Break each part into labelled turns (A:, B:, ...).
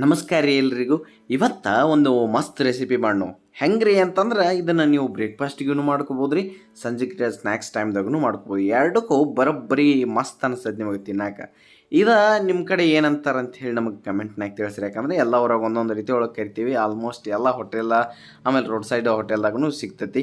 A: ನಮಸ್ಕಾರ ರೀ ಎಲ್ರಿಗೂ. ಇವತ್ತ ಒಂದು ಮಸ್ತ್ ರೆಸಿಪಿ ಮಾಡೋಣ ಹೆಂಗ್ರಿ ಅಂತಂದ್ರೆ ಇದನ್ನು ನೀವು ಬ್ರೇಕ್ಫಾಸ್ಟಿಗೂ ಮಾಡ್ಕೋಬೋದು ರೀ ಸಂಜೆಗೆ ಸ್ನ್ಯಾಕ್ಸ್ ಟೈಮ್ದಾಗೂ ಮಾಡ್ಕೋಬೋದು. ಎರಡಕ್ಕೂ ಬರೋಬ್ಬರಿ ಮಸ್ತ್ ಅನಿಸ್ತದೆ ನಿಮಗೆ ತಿನ್ನಾಕ. ಇದು ನಿಮ್ಮ ಕಡೆ ಏನಂತಾರೆ ಅಂತ ಹೇಳಿ ನಮಗೆ ಕಮೆಂಟ್ನಾಗ ತಿಳಿಸ್ರಿ. ಯಾಕಂದ್ರೆ ಎಲ್ಲ ಊರಾಗ ಒಂದೊಂದು ರೀತಿ ಒಳಗೆ ಕರಿತೀವಿ. ಆಲ್ಮೋಸ್ಟ್ ಎಲ್ಲ ಹೋಟೆಲ್ಲ, ಆಮೇಲೆ ರೋಡ್ ಸೈಡ್ ಹೋಟೆಲ್ದಾಗೂ ಸಿಗ್ತೈತಿ.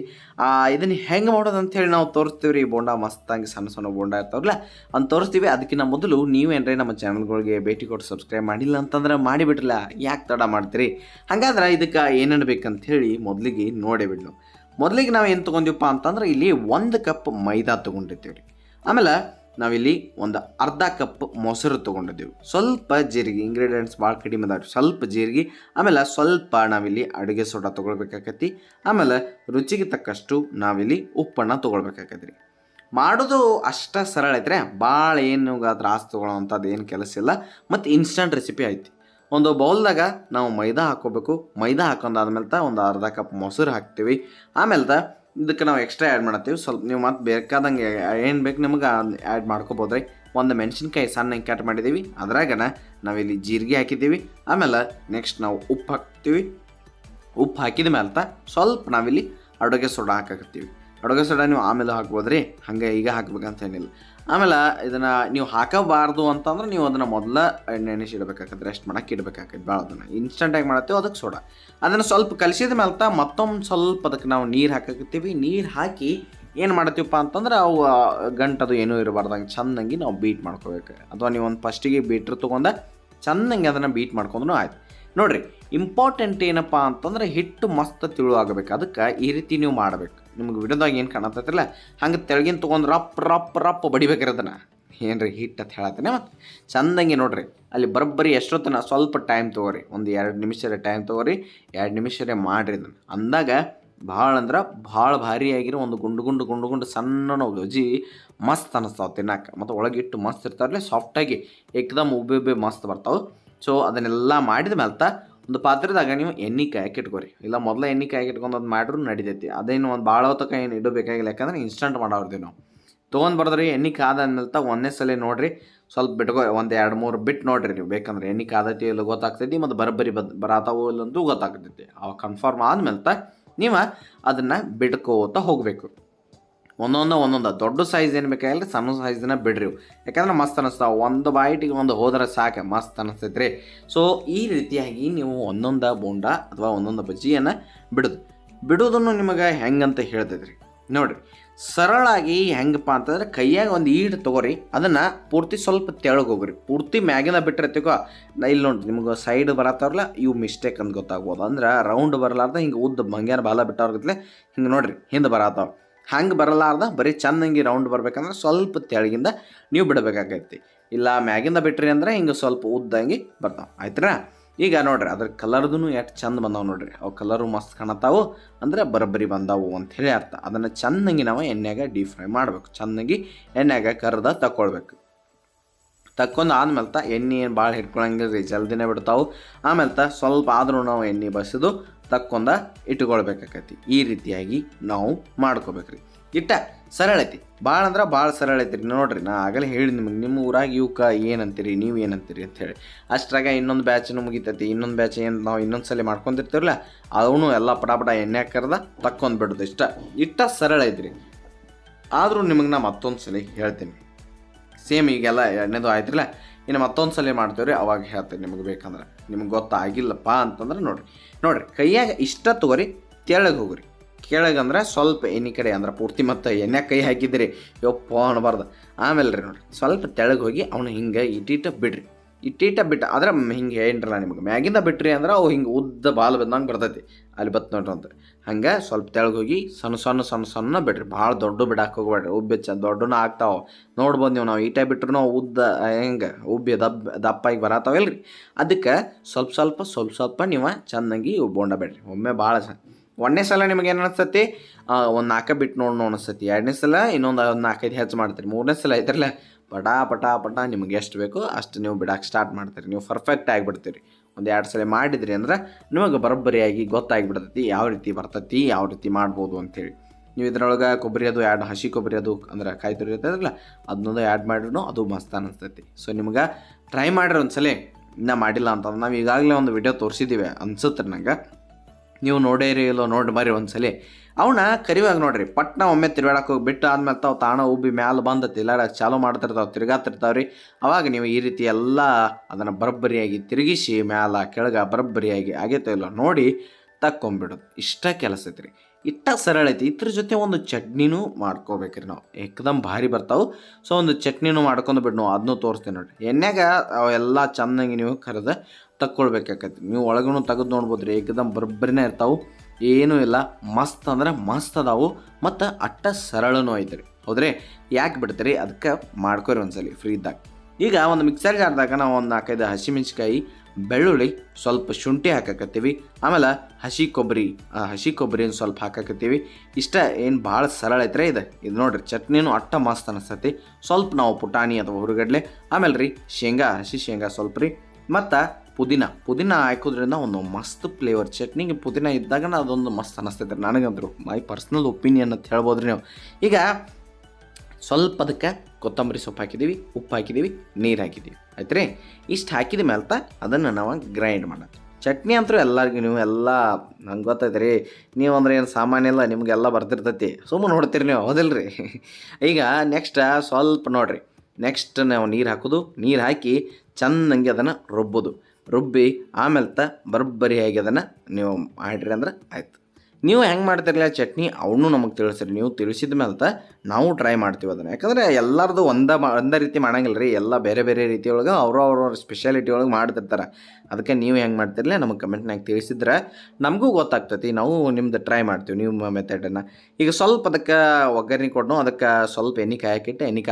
A: ಇದನ್ನು ಹೆಂಗೆ ಮಾಡೋದು ಅಂತೇಳಿ ನಾವು ತೋರಿಸ್ತೀವಿ ರೀ ಬೋಂಡ ಮಸ್ತಾಗಿ ಸಣ್ಣ ಸಣ್ಣ ಬೋಂಡ ಇರ್ತಾವಲ್ಲ ಅಂತ ತೋರಿಸ್ತೀವಿ. ಅದಕ್ಕಿಂತ ಮೊದಲು ನೀವು ನೀವೇನ್ರಿ ನಮ್ಮ ಚಾನಲ್ಗಳಿಗೆ ಭೇಟಿ ಕೊಟ್ಟು ಸಬ್ಸ್ಕ್ರೈಬ್ ಮಾಡಿಲ್ಲ ಅಂತಂದ್ರೆ ಮಾಡಿಬಿಟ್ರಲ್ಲ, ಯಾಕೆ ತಡ ಮಾಡ್ತೀರಿ? ಹಾಗಾದ್ರೆ ಇದಕ್ಕೆ ಏನೇನು ಬೇಕಂತ ಹೇಳಿ ಮೊದಲಿಗೆ ನೋಡೇ ಬಿಡ್ಲು. ಮೊದಲಿಗೆ ನಾವು ಏನು ತೊಗೊಂಡಿವಪ್ಪ ಅಂತಂದ್ರೆ ಇಲ್ಲಿ ಒಂದು ಕಪ್ ಮೈದಾ ತೊಗೊಂಡಿರ್ತೀವಿ ರೀ ಆಮೇಲೆ ನಾವಿಲ್ಲಿ ಒಂದು ಅರ್ಧ ಕಪ್ ಮೊಸರು ತೊಗೊಂಡಿದ್ದೀವಿ. ಸ್ವಲ್ಪ ಜೀರಿಗೆ ಇಂಗ್ರೀಡಿಯೆಂಟ್ಸ್ ಭಾಳ ಕಡಿಮೆ ಅದಾವೆ ಸ್ವಲ್ಪ ಜೀರಿಗೆ, ಆಮೇಲೆ ಸ್ವಲ್ಪ ನಾವಿಲ್ಲಿ ಅಡುಗೆ ಸೋಡಾ ತೊಗೊಳ್ಬೇಕಾಕತಿ. ಆಮೇಲೆ ರುಚಿಗೆ ತಕ್ಕಷ್ಟು ನಾವಿಲ್ಲಿ ಉಪ್ಪನ್ನು ತೊಗೊಳ್ಬೇಕಾಕತ್ರಿ. ಮಾಡೋದು ಅಷ್ಟ ಸರಳ ಐತ್ರೆ. ಭಾಳ ಏನು ತ್ರಾಸ ತೊಗೊಳ್ಳೋವಂಥದ್ದು ಏನು ಕೆಲಸ ಇಲ್ಲ. ಮತ್ತು ಇನ್ಸ್ಟಂಟ್ ರೆಸಿಪಿ ಐತಿ. ಒಂದು ಬೌಲ್ದಾಗ ನಾವು ಮೈದಾ ಹಾಕೋಬೇಕು ಮೈದಾ ಹಾಕೊಂಡಾದ್ಮೇಲೆ ಒಂದು ಅರ್ಧ ಕಪ್ ಮೊಸರು ಹಾಕ್ತೀವಿ. ಆಮೇಲೆ ಇದಕ್ಕೆ ನಾವು ಎಕ್ಸ್ಟ್ರಾ ಆ್ಯಡ್ ಮಾಡತ್ತೀವಿ. ಸ್ವಲ್ಪ ನೀವು ಮತ್ತೆ ಬೇಕಾದಂಗೆ ಏನು ಬೇಕು ನಿಮಗೆ ಆ್ಯಡ್ ಮಾಡ್ಕೋಬೋದು ರೀ. ಒಂದು ಮೆಣಸಿನ್ಕಾಯಿ ಸಣ್ಣ ಕಟ್ ಮಾಡಿದ್ದೀವಿ ಅದ್ರಾಗನ ನಾವಿಲ್ಲಿ ಜೀರಿಗೆ ಹಾಕಿದ್ದೀವಿ ಆಮೇಲೆ ನೆಕ್ಸ್ಟ್ ನಾವು ಉಪ್ಪು ಹಾಕ್ತೀವಿ. ಉಪ್ಪು ಹಾಕಿದ ಮೇಲೆ ತ ಸ್ವಲ್ಪ ನಾವಿಲ್ಲಿ ಅಡುಗೆ ಸೋಡಾ ಹಾಕಾಕತ್ತೀವಿ. ಅಡುಗೆ ಸೋಡಾ ನೀವು ಆಮೇಲೆ ಹಾಕ್ಬೋದು ರೀ ಹಾಗೆ ಈಗ ಹಾಕ್ಬೇಕಂತ ಏನಿಲ್ಲ. ಆಮೇಲೆ ಇದನ್ನು ನೀವು ಹಾಕಬಾರ್ದು ಅಂತಂದ್ರೆ ನೀವು ಅದನ್ನು ಮೊದಲ ನೆನೆಸಿಡಬೇಕಾಗತ್ತೆ ರೆಸ್ಟ್ ಮಾಡಕ್ಕೆ ಇಡಬೇಕಾಗತ್ತೆ ಭಾಳ ಅದನ್ನು ಇನ್ಸ್ಟಂಟಾಗಿ ಮಾಡತ್ತೇವೆ, ಅದಕ್ಕೆ ಸೋಡಾ ಅದನ್ನು ಸ್ವಲ್ಪ ಕಲಿಸಿದ ಮೇಲೆ ತ ಮತ್ತೊಮ್ಮೆ ಸ್ವಲ್ಪ ಅದಕ್ಕೆ ನಾವು ನೀರು ಹಾಕಕತ್ತೀವಿ. ನೀರು ಹಾಕಿ ಏನು ಮಾಡ್ತೀವಪ್ಪ ಅಂತಂದ್ರೆ ಅವು ಗಂಟದು ಏನೂ ಇರಬಾರ್ದಂಗೆ ಚೆನ್ನಾಗಿ ನಾವು ಬೀಟ್ ಮಾಡ್ಕೋಬೇಕು. ಅಥವಾ ನೀವು ಒಂದು ಫಸ್ಟಿಗೆ ಬೀಟ್ರ್ ತೊಗೊಂಡ ಚೆನ್ನಾಗಿ ಅದನ್ನು ಬೀಟ್ ಮಾಡ್ಕೊಂಡ್ರು ಆಯ್ತು. ನೋಡ್ರಿ ಇಂಪಾರ್ಟೆಂಟ್ ಏನಪ್ಪ ಅಂತಂದ್ರೆ ಹಿಟ್ಟು ಮಸ್ತ್ ತಿಳು ಆಗಬೇಕು ಅದಕ್ಕೆ ಈ ರೀತಿ ನೀವು ಮಾಡಬೇಕು. ನಿಮ್ಗೆ ವಿಡಿಯೋದಾಗ ಏನು ಕಾಣತ್ತೈತಿಲ್ಲ, ಹಂಗೆ ತೆಳಗಿನ ತೊಗೊಂಡು ರಪ್ ರಪ್ ರಪ್ ಬಡಿಬೇಕಿರೋದನ್ನ ಏನು ಏನ್ರಿ ಹಿಟ್ಟು ಅಂತ ಹೇಳತ್ತೇನೆ ಮತ್ತು ಚಂದಂಗೆ ನೋಡ್ರಿ, ಅಲ್ಲಿ ಬರೋಬ್ಬರಿ ಎಷ್ಟೊತ್ತನ ಸ್ವಲ್ಪ ಟೈಮ್ ತೊಗೋರಿ, ಒಂದು ಎರಡು ನಿಮಿಷರ ಟೈಮ್ ತೊಗೋರಿ, ಎರಡು ನಿಮಿಷರೇ ಮಾಡಿರಿ ಅದನ್ನು ಅಂದಾಗ ಭಾಳ ಅಂದ್ರೆ ಭಾಳ ಭಾರಿ ಆಗಿರೋ ಒಂದು ಗುಂಡು ಗುಂಡು ಗುಂಡು ಗುಂಡು ಸಣ್ಣ ಗಜಿ ಮಸ್ತ್ ಅನ್ನಿಸ್ತಾವೆ ತಿನ್ನಕ್ಕೆ ಮತ್ತು ಒಳಗಿಟ್ಟು ಮಸ್ತ್ ಇರ್ತಾವಲ್ಲ ಸಾಫ್ಟಾಗಿ ಏಕ್ದಮ್ ಉಬ್ಬೆ ಉಬ್ಬೆ ಮಸ್ತ್ ಬರ್ತಾವೆ. ಸೊ ಅದನ್ನೆಲ್ಲ ಮಾಡಿದ ಮೇಲೆ ಒಂದು ಪಾತ್ರದಾಗ ನೀವು ಎಣ್ಣೆ ಕಾಯಕ್ಕೆ ಇಟ್ಕೋರಿ. ಇಲ್ಲ ಮೊದಲ ಎಣ್ಣೆ ಕಾಯಕ್ಕೆ ಇಟ್ಕೊಂಡು ಅದು ಮಾಡ್ರೂ ನಡಿತೈತಿ. ಅದೇನು ಒಂದು ಭಾಳ ಹೊತ್ತಕ ಏನು ಇಡಬೇಕಾಗಿಲ್ಲ. ಯಾಕಂದ್ರೆ ಇನ್ಸ್ಟಂಟ್ ಮಾಡೋರ್ತೀವಿ ನಾವು. ತೊಗೊಂಡು ಬರ್ದ್ರಿ, ಎಣ್ಣೆ ಕಾದಂದ್ಮೇಲೆ ಒಂದೇ ಸಲ ನೋಡ್ರಿ, ಸ್ವಲ್ಪ ಬಿಟ್ಕೊ, ಒಂದು ಎರಡು ಮೂರು ಬಿಟ್ಟು ನೋಡ್ರಿ ನೀವು. ಬೇಕಂದ್ರೆ ಎಣ್ಣೆ ಕಾದೈತಿ ಇಲ್ಲ ಗೊತ್ತಾಗ್ತೈತಿ, ಮತ್ತು ಬರೋಬ್ಬರಿ ಬದ್, ಬರಾತಾವೋ ಇಲ್ಲಂತೂ ಗೊತ್ತಾಗ್ತೈತಿ. ಅವಾಗ ಕನ್ಫರ್ಮ್ ಆದ್ಮೇಲೆ ನೀವು ಅದನ್ನು ಬಿಟ್ಕೋತಾ ಹೋಗಬೇಕು. ಒಂದೊಂದು ಒಂದೊಂದು. ದೊಡ್ಡ ಸೈಜ್ ಏನು ಬೇಕಾಗಿಲ್ಲ, ಸಣ್ಣ ಸೈಜ್ನ ಬಿಡ್ರಿ. ಯಾಕಂದ್ರೆ ಮಸ್ತ್ ಅನ್ನಿಸ್ತಾವೆ ಒಂದು ಬಾಯಿಟಿಗೆ ಒಂದು ಹೋದ್ರೆ ಸಾಕು, ಮಸ್ತ್ ಅನ್ನಿಸ್ತೈತೆ ರೀ ಸೊ ಈ ರೀತಿಯಾಗಿ ನೀವು ಒಂದೊಂದು ಬೋಂಡ ಅಥವಾ ಒಂದೊಂದು ಬಜ್ಜಿಯನ್ನು ಬಿಡೋದು. ಬಿಡೋದನ್ನು ನಿಮಗೆ ಹೆಂಗಂತ ಹೇಳ್ತೈತೆ ರೀ ನೋಡಿರಿ, ಸರಳಾಗಿ ಹೆಂಗಪ್ಪ ಅಂತಂದ್ರೆ ಕೈಯಾಗ ಒಂದು ಈಟ್ ತೊಗೋರಿ, ಅದನ್ನು ಪೂರ್ತಿ ಸ್ವಲ್ಪ ತೆಳಗೆ ಹೋಗ್ರಿ. ಪೂರ್ತಿ ಮ್ಯಾಗಿನ ಬಿಟ್ಟಿರ್ತೀಕೋ ನಾ ಇಲ್ಲಿ ನೋಡಿ ನಿಮ್ಗೆ ಸೈಡ್ ಬರತ್ತವ್ರಲ್ಲ, ಇವು ಮಿಸ್ಟೇಕ್ ಅಂತ ಗೊತ್ತಾಗ್ಬೋದು. ಅಂದ್ರೆ ರೌಂಡ್ ಬರಲಾರ್ದ ಹಿಂಗೆ ಉದ್ದ ಮಂಗ್ಯಾನ ಬಾಲ ಬಿಟ್ಟವ್ರಗತ್ಲೆ ಹಿಂಗೆ ನೋಡಿರಿ, ಹಿಂದೆ ಬರತ್ತಾವ. ಹಂಗೆ ಬರಲಾರ್ದ, ಬರೀ ಚಂದಂಗೆ ರೌಂಡ್ ಬರಬೇಕಂದ್ರೆ ಸ್ವಲ್ಪ ತೆಳಗಿಂದ ನೀವು ಬಿಡಬೇಕಾಗೈತಿ. ಇಲ್ಲ ಮ್ಯಾಗಿಂದ ಬಿಟ್ರಿ ಅಂದ್ರೆ ಹಿಂಗೆ ಸ್ವಲ್ಪ ಉದ್ದಂಗೆ ಬರ್ತಾವೆ. ಆಯ್ತಾ ಈಗ ನೋಡ್ರಿ, ಅದ್ರ ಕಲರ್ದು ಎಷ್ಟು ಚಂದ ಬಂದಾವೆ ನೋಡ್ರಿ. ಅವು ಕಲರು ಮಸ್ತ್ ಕಾಣತ್ತಾವು ಅಂದ್ರೆ ಬರಬ್ಬರಿ ಬಂದಾವು ಅಂತ ಹೇಳಿ ಅರ್ಥ. ಅದನ್ನು ಚಂದಂಗಿ ನಾವು ಎಣ್ಣೆಗೆ ಡೀಪ್ ಫ್ರೈ ಮಾಡಬೇಕು. ಚಂದಂಗಿ ಎಣ್ಣೆಗೆ ಕರ್ದ ತಗೊಳ್ಬೇಕು ತಕ್ಕೊಂಡು ಆದ್ಮೇಲೆ ತ ಎಣ್ಣೆ ಏನು ಭಾಳ ಹಿಡ್ಕೊಳಂಗಿಲ್ಲ ರೀ ಜಲ್ದಿನೇ ಬಿಡ್ತಾವೆ. ಆಮೇಲೆ ತ ಸ್ವಲ್ಪ ಆದರೂ ನಾವು ಎಣ್ಣೆ ಬಸಿದು ತಕ್ಕೊಂಡ ಇಟ್ಟುಕೊಳ್ಬೇಕಾಕತಿ. ಈ ರೀತಿಯಾಗಿ ನಾವು ಮಾಡ್ಕೋಬೇಕ್ರಿ. ಇಟ್ಟ ಸರಳ ಐತಿ ಭಾಳ ಅಂದ್ರೆ ಭಾಳ ಸರಳ ಐತಿ ರೀ ನೋಡ್ರಿ, ನಾ ಆಗಲೇ ಹೇಳಿ ನಿಮಗೆ, ನಿಮ್ಮ ಊರಾಗ ಇವಕ್ಕೆ ಏನಂತೀರಿ, ನೀವು ಏನಂತೀರಿ ಹೇಳಿ. ಅಷ್ಟ್ರಾಗ ಇನ್ನೊಂದು ಬ್ಯಾಚ್ ಮುಗಿತೈತಿ ಇನ್ನೊಂದು ಬ್ಯಾಚ್ ಏನು ನಾವು ಇನ್ನೊಂದು ಸಲ ಮಾಡ್ಕೊಂಡಿರ್ತೀವಲ್ಲ ಅವನು ಎಲ್ಲ ಪಟಾಪಟ ಪಟ ಎಣ್ಣೆ ಕರ್ದ ತಕ್ಕೊಂಡ್ ಬಿಡೋದು ಇಷ್ಟ. ಇಟ್ಟ ಸರಳ ಐತ್ರಿ ಆದರೂ ನಿಮಗೆ ನಾ ಮತ್ತೊಂದು ಸಲ ಹೇಳ್ತೀನಿ. ಸೇಮ್ ಈಗೆಲ್ಲ ಎಣ್ಣೆದು ಆಯ್ತಿರಲ್ಲ. ಇನ್ನು ಮತ್ತೊಂದು ಸಲ ಮಾಡ್ತೇವ್ರಿ, ಅವಾಗ ಹೇಳ್ತೇನೆ ನಿಮಗೆ ಬೇಕಂದ್ರೆ. ನಿಮ್ಗೆ ಗೊತ್ತಾಗಿಲ್ಲಪ್ಪ ಅಂತಂದ್ರೆ ನೋಡಿರಿ. ನೋಡಿರಿ, ಕೈಯಾಗ ಇಷ್ಟ ತಗೋರಿ ತೆಳಗೆ ಹೋಗ್ರಿ. ಕೆಳಗಂದ್ರೆ ಸ್ವಲ್ಪ ಎನಿ ಕಡೆ ಅಂದ್ರೆ ಪೂರ್ತಿ ಮತ್ತು ಎಣ್ಣೆ ಕೈ ಹಾಕಿದ್ರಿ, ಯಪ್ಪ ಅನ್ಬಾರ್ದು. ಆಮೇಲೆ ರೀ ನೋಡಿರಿ, ಸ್ವಲ್ಪ ತೆಳಗೆ ಹೋಗಿ ಅವನು ಹಿಂಗೆ ಇಟ್ಟಿಟ್ಟು ಬಿಡ್ರಿ. ಇಟ್ಟಿಟ್ಟ ಬಿಟ್ಟ ಆದ್ರೆ ಹಿಂಗೆ ಏನ್ರಲ್ಲ ನಿಮಗೆ, ಮ್ಯಾಗಿಂದ ಬಿಟ್ರಿ ಅಂದ್ರೆ ಅವು ಹಿಂಗೆ ಉದ್ದ ಬಾಲ್ ಬಂದಂಗೆ ಬರ್ತೈತಿ, ಅಲ್ಲಿ ಬತ್ ನೋಡ್ರಿ ಅಂತ. ಹಂಗೆ ಸ್ವಲ್ಪ ತೆಳಗೆ ಹೋಗಿ ಸಣ್ಣ ಸಣ್ಣ ಸಣ್ಣ ಸಣ್ಣ ಬಿಡ್ರಿ, ಭಾಳ ದೊಡ್ಡ ಬಿಡಾಕ ಹೋಗ್ಬೇಡ್ರಿ, ಉಬ್ಬಿ ಚ ದೊಡ್ಡನ ಆಗ್ತಾವ. ನೋಡ್ಬೋದು ನೀವು ನಾವು ಈಟ ಬಿಟ್ರು ಉದ್ದ ಹೆಂಗೆ, ಉಬ್ಬಿ ದಪ್ಪ ದಪ್ಪಾಗಿ ಬರತ್ತಾವಲ್ರಿ ಅದಕ್ಕೆ ಸ್ವಲ್ಪ ಸ್ವಲ್ಪ ಸ್ವಲ್ಪ ಸ್ವಲ್ಪ ನೀವು ಚೆನ್ನಾಗಿ ಉಬ್ಬೊಂಡ ಬಿಡ್ರಿ, ಒಮ್ಮೆ ಭಾಳ ಒಂದನೇ ಸಲ ನಿಮಗೆ ಏನು ಅನಿಸ್ತತಿ? ಒಂದು ನಾಲ್ಕು ಬಿಟ್ಟು ನೋಡೋಣ ಅನಿಸ್ತತಿ. ಎರಡನೇ ಸಲ ಇನ್ನೊಂದು ನಾಲ್ಕೈದು ಹೆಚ್ಚು ಮಾಡ್ತೀರಿ, ಮೂರನೇ ಸಲ ಐತ್ರಲ್ಲ ಪಟ ಪಟಾ ಪಟ ನಿಮ್ಗೆ ಎಷ್ಟು ಬೇಕೋ ಅಷ್ಟು ನೀವು ಬಿಡಕ್ಕೆ ಸ್ಟಾರ್ಟ್ ಮಾಡ್ತೀರಿ. ನೀವು ಪರ್ಫೆಕ್ಟ್ ಆಗಿಬಿಡ್ತೀರಿ ಒಂದು ಎರಡು ಸಲ ಮಾಡಿದ್ರಿ ಅಂದ್ರೆ ನಿಮಗೆ ಬರೋಬ್ಬರಿಯಾಗಿ ಗೊತ್ತಾಗಿಬಿಡ್ತೈತಿ ಯಾವ ರೀತಿ ಬರ್ತೈತಿ, ಯಾವ ರೀತಿ ಮಾಡ್ಬೋದು ಅಂಥೇಳಿ ನೀವು ಇದರೊಳಗೆ ಕೊಬ್ಬರಿ ಅದು ಆ್ಯಡ್ ಹಸಿ ಕೊಬ್ಬರಿ ಅದು ಅಂದ್ರೆ ಕಾಯಿ ತುರಿ ಇರ್ತದಲ್ಲ ಅದನ್ನೊಂದು ಆ್ಯಡ್ ಮಾಡಿದ್ರು ಅದು ಮಸ್ತ್ ಅನ್ನಿಸ್ತೈತಿ ಸೊ ನಿಮ್ಗೆ ಟ್ರೈ ಮಾಡಿರಿ ಒಂದ್ಸಲ. ಇನ್ನೂ ಮಾಡಿಲ್ಲ ಅಂತಂದ್ರೆ ನಾವು ಈಗಾಗಲೇ ಒಂದು ವಿಡಿಯೋ ತೋರಿಸಿದ್ದೀವಿ ಅನ್ಸುತ್ತೆ ನಂಗೆ. ನೀವು ನೋಡೇರಿ ಇಲ್ಲೋ ನೋಡಿ ಬರ್ರಿ ಸಲ ಅವನ್ನ ಕರಿವಾಗ ನೋಡ್ರಿ, ಪಟ್ನ ಒಮ್ಮೆ ತಿರ್ಗಾಡಕ್ಕೆ ಹೋಗಿ ಬಿಟ್ಟು ಆದ್ಮೇಲೆ ತಾವು ತಾಣ ಉಬ್ಬಿ ಮ್ಯಾಲೆ ಬಂದ ತಿಲಾಡಕ್ಕೆ ಚಾಲು ಮಾಡ್ತಿರ್ತಾವೆ ತಿರ್ಗಾತಿರ್ತಾವೆ ರೀ ಅವಾಗ ನೀವು ಈ ರೀತಿ ಎಲ್ಲ ಅದನ್ನು ಬರಬ್ಬರಿಯಾಗಿ ತಿರುಗಿಸಿ ಮ್ಯಾಲ ಕೆಳಗೆ ಬರಬ್ಬರಿಯಾಗಿ ಆಗೈತೋ ಇಲ್ಲ ನೋಡಿ ತಕ್ಕೊಂಬಿಡೋದು. ಇಷ್ಟ ಕೆಲಸ ಐತ್ರಿ. ಇಟ್ಟ ಸರಳ ಐತಿ. ಇದ್ರ ಜೊತೆ ಒಂದು ಚಟ್ನಿನೂ ಮಾಡ್ಕೋಬೇಕ್ರಿ ನಾವು. ಏಕದಮ್ ಭಾರಿ ಬರ್ತಾವೆ. ಸೊ, ಒಂದು ಚಟ್ನಿನೂ ಮಾಡ್ಕೊಂಡು ಬಿಟ್ಟು ನಾವು ಅದನ್ನೂ ತೋರಿಸ್ತೀನಿ ನೋಡ್ರಿ. ಎಣ್ಣೆಗೆ ಅವೆಲ್ಲ ಚೆನ್ನಾಗಿ ನೀವು ಕರೆದು ತಕ್ಕೊಳ್ಬೇಕಾಕೈತಿ ನೀವು ಒಳಗೂ ತೆಗೆದು ನೋಡ್ಬೋದು ರೀ ಏಕದಮ್ ಬರ್ಬರಿನೇ ಇರ್ತಾವೆ. ಏನೂ ಇಲ್ಲ, ಮಸ್ತ್ ಅಂದ್ರೆ ಮಸ್ತ್ ಅದಾವು, ಮತ್ತು ಅಟ್ಟ ಸರಳನೂ ಐತ್ರಿ. ಹೌದ್ರಿ? ಯಾಕೆ ಬಿಡ್ತೀರಿ? ಅದಕ್ಕೆ ಮಾಡ್ಕೊರಿ ಒಂದ್ಸಲಿ ಫ್ರೀ ಇದ್ದಾಗ. ಈಗ ಒಂದು ಮಿಕ್ಸರ್ ಜಾರ್ದಾಗ ನಾವು ಒಂದು ನಾಲ್ಕೈದು ಹಸಿಮೆಣ್ಸಿಕಾಯಿ ಬೆಳ್ಳುಳ್ಳಿ ಸ್ವಲ್ಪ ಶುಂಠಿ ಹಾಕಕತ್ತೀವಿ. ಆಮೇಲೆ ಹಸಿ ಕೊಬ್ಬರಿ ಹಸಿ ಕೊಬ್ಬರಿನ ಸ್ವಲ್ಪ ಹಾಕಕತ್ತೀವಿ. ಇಷ್ಟ ಏನು ಭಾಳ ಸರಳ ಐತ್ರಿ ಇದು. ಇದು ನೋಡ್ರಿ, ಚಟ್ನಿನೂ ಅಟ್ಟ ಮಸ್ತ್ ಅನಿಸ್ತತಿ. ಸ್ವಲ್ಪ ನಾವು ಪುಟಾಣಿ ಅಥವಾ ಹುರುಗಡ್ಲೆ ಆಮೇಲೆ ರೀ ಶೇಂಗಾ, ಹಸಿ ಶೇಂಗಾ ಸ್ವಲ್ಪ ರೀ. ಮತ್ತು ಪುದೀನ. ಪುದೀನ ಹಾಕೋದ್ರಿಂದ ಒಂದು ಮಸ್ತ್ ಫ್ಲೇವರ್ ಚಟ್ನಿಗೆ ಪುದೀನ ಇದ್ದಾಗ ಅದೊಂದು ಮಸ್ತ್ ಅನಿಸ್ತೈತೆ ರೀ ನನಗಂದ್ರು ಮೈ ಪರ್ಸ್ನಲ್ ಒಪಿನಿಯನ್ ಅಂತ ಹೇಳ್ಬೋದು ನೀವು. ಈಗ ಸ್ವಲ್ಪ ಅದಕ್ಕೆ ಕೊತ್ತಂಬರಿ ಸೊಪ್ಪು ಹಾಕಿದ್ದೀವಿ, ಉಪ್ಪು ಹಾಕಿದ್ದೀವಿ, ನೀರು ಹಾಕಿದ್ದೀವಿ. ಆಯ್ತು ರೀ ಇಷ್ಟು ಹಾಕಿದ ಮೇಲೆ ಅದನ್ನು ನಾವು ಗ್ರೈಂಡ್ ಮಾಡೋದು. ಚಟ್ನಿ ಅಂತೂ ಎಲ್ಲರಿಗೂ ನೀವು ಎಲ್ಲ ನಂಗೆ ಗೊತ್ತೈತೆ ರೀ ನೀವು ಅಂದ್ರೆ ಏನು ಸಾಮಾನ್ಯ ಇಲ್ಲ ನಿಮಗೆಲ್ಲ ಬರ್ತಿರ್ತೈತಿ ಸುಮ್ಮನೆ ನೋಡ್ತೀರಿ ನೀವು ಹೌದಿಲ್ಲ ರೀ ಈಗ ನೆಕ್ಸ್ಟ್ ಸ್ವಲ್ಪ ನೋಡಿರಿ. ನೆಕ್ಸ್ಟ್ ನಾವು ನೀರು ಹಾಕೋದು. ನೀರು ಹಾಕಿ ಚೆನ್ನಾಗಿ ಅದನ್ನು ರುಬ್ಬೋದು. ರುಬ್ಬಿ ಆಮೇಲೆ ತ ಬರೋಬ್ಬರಿಯಾಗಿ ಅದನ್ನು ನೀವು ಮಾಡಿರಿ ಅಂದ್ರೆ ಆಯ್ತು. ನೀವು ಹೆಂಗೆ ಮಾಡ್ತಿರಲ್ಲ ಚಟ್ನಿ, ಅವನು ನಮಗೆ ತಿಳಿಸ್ರಿ. ನೀವು ತಿಳಿಸಿದ ಮೇಲೆ ನಾವು ಟ್ರೈ ಮಾಡ್ತೀವಿ ಅದನ್ನು. ಯಾಕಂದರೆ ಎಲ್ಲರದು ಒಂದೇ ಒಂದೇ ರೀತಿ ಮಾಡಂಗಿಲ್ಲ ರೀ ಎಲ್ಲ ಬೇರೆ ಬೇರೆ ರೀತಿ ಒಳಗೆ ಅವರು ಅವ್ರವ್ರ ಸ್ಪೆಷಾಲಿಟಿ ಒಳಗೆ ಮಾಡ್ತಿರ್ತಾರೆ. ಅದಕ್ಕೆ ನೀವು ಹೆಂಗೆ ಮಾಡ್ತಿರಲಿಲ್ಲ ನಮಗೆ ಕಮೆಂಟ್ನಾಗ ತಿಳಿಸಿದ್ರೆ ನಮಗೂ ಗೊತ್ತಾಗ್ತೈತಿ. ನಾವು ನಿಮ್ದು ಟ್ರೈ ಮಾಡ್ತೀವಿ ನಿಮ್ಮ ಮೆಥಡನ್ನು ಈಗ ಸ್ವಲ್ಪ ಅದಕ್ಕೆ ಒಗ್ಗರಣೆ ಕೊಟ್ಟು ಅದಕ್ಕೆ ಸ್ವಲ್ಪ ಎಣ್ಣೆ ಕಾಯಕ್ಕಿಟ್ಟು ಎಣ್ಣೆ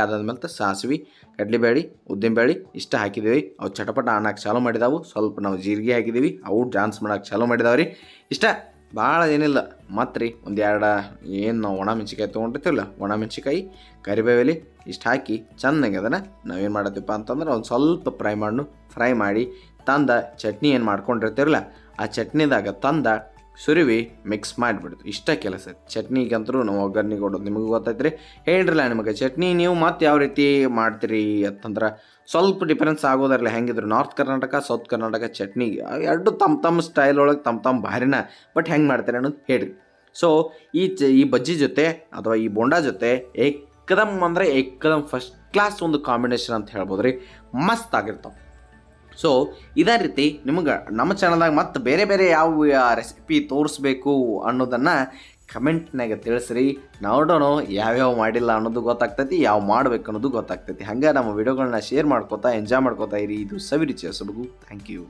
A: ತ ಸಾಸಿವೆ ಉದ್ದಿನ ಉದ್ದಿನಬೇಳೆ ಇಷ್ಟ ಹಾಕಿದ್ದೀವಿ ಅವು ಚಟಪಟ ಅನ್ನಕ್ಕೆ ಚಾಲೂ ಮಾಡಿದಾವು. ಸ್ವಲ್ಪ ನಾವು ಜೀರಿಗೆ ಹಾಕಿದ್ದೀವಿ ಅವು ಡಾನ್ಸ್ ಮಾಡೋಕ್ಕೆ ಚಾಲೂ ಮಾಡಿದಾವೆ ರೀ ಇಷ್ಟ? ಭಾಳ ಏನಿಲ್ಲ. ಮತ್ತು ರೀ, ಒಂದು ಎರಡು ಏನು ನಾವು ಒಣ ಮೆಣಸಿಕಾಯಿ ತೊಗೊಂಡಿರ್ತೀವಲ್ಲ, ಒಣ ಮೆಣಸಿಕಾಯಿ ಕರಿಬೇವೆಲೆ ಇಷ್ಟು ಹಾಕಿ ಚೆನ್ನಾಗಿ ಅದನ್ನು ನಾವೇನು ಮಾಡತ್ತೀವಪ್ಪ ಅಂತಂದ್ರೆ ಒಂದು ಸ್ವಲ್ಪ ಫ್ರೈ ಮಾಡು ಫ್ರೈ ಮಾಡಿ ತಂದ ಚಟ್ನಿ ಏನು ಮಾಡ್ಕೊಂಡಿರ್ತೀರಲ್ಲ ಆ ಚಟ್ನಿದಾಗ ತಂದ ಸುರಿವಿ ಮಿಕ್ಸ್ ಮಾಡಿಬಿಡೋದು ಇಷ್ಟ ಕೆಲಸ. ಚಟ್ನಿಗಂತರೂ ನಾವು ಒಗ್ಗರಣೆ ಕೊಡೋದು ನಿಮಗೆ ಗೊತ್ತೈತ್ರಿ ಹೇಳ್ರಲ್ಲ ನಿಮಗೆ, ಚಟ್ನಿ ನೀವು ಮತ್ತೆ ಯಾವ ರೀತಿ ಮಾಡ್ತೀರಿ ಅಂತಂದ್ರೆ ಸ್ವಲ್ಪ ಡಿಫ್ರೆನ್ಸ್ ಆಗೋದರಲ್ಲ ಹೆಂಗಿದ್ರು. ನಾರ್ತ್ ಕರ್ನಾಟಕ ಸೌತ್ ಕರ್ನಾಟಕ ಚಟ್ನಿ ಎರಡು ತಮ್ಮ ತಮ್ಮ ಸ್ಟೈಲ್ ಒಳಗೆ ತಮ್ಮ ತಮ್ಮ ಭಾರಿನ ಬಟ್ ಹೆಂಗೆ ಮಾಡ್ತಾರೆ ಅನ್ನೋದು ಹೇಳಿ ಸೊ ಈ ಚ, ಈ ಬಜ್ಜಿ ಜೊತೆ ಅಥವಾ ಈ ಬೋಂಡಾ ಜೊತೆ ಏಕದಮ್ ಅಂದರೆ ಏಕದಮ್ ಫಸ್ಟ್ ಕ್ಲಾಸ್ ಒಂದು ಕಾಂಬಿನೇಷನ್ ಅಂತ ಹೇಳ್ಬೋದು ರೀ ಮಸ್ತ್ ಆಗಿರ್ತಾವೆ. ಸೊ ಇದೇ ರೀತಿ ನಿಮಗೆ ನಮ್ಮ ಚಾನಲ್ದಾಗ ಮತ್ತು ಬೇರೆ ಬೇರೆ ಯಾವ ರೆಸಿಪಿ ತೋರಿಸ್ಬೇಕು ಅನ್ನೋದನ್ನು ಕಮೆಂಟ್ನಾಗ ತಿಳಿಸ್ರಿ. ನೋಡೋಣ ಯಾವ್ಯಾವ ಮಾಡಿಲ್ಲ ಅನ್ನೋದು ಗೊತ್ತಾಗ್ತೈತಿ, ಯಾವ ಮಾಡ್ಬೇಕು ಅನ್ನೋದು ಗೊತ್ತಾಗ್ತೈತಿ. ಹಂಗೆ ನಮ್ಮ ವಿಡಿಯೋಗಳನ್ನ ಶೇರ್ ಮಾಡ್ಕೋತಾ ಎಂಜಾಯ್ ಮಾಡ್ಕೋತಾ ಇರಿ. ಇದು ಸವಿರುಚಿ ಸಬಗು ಥ್ಯಾಂಕ್ ಯು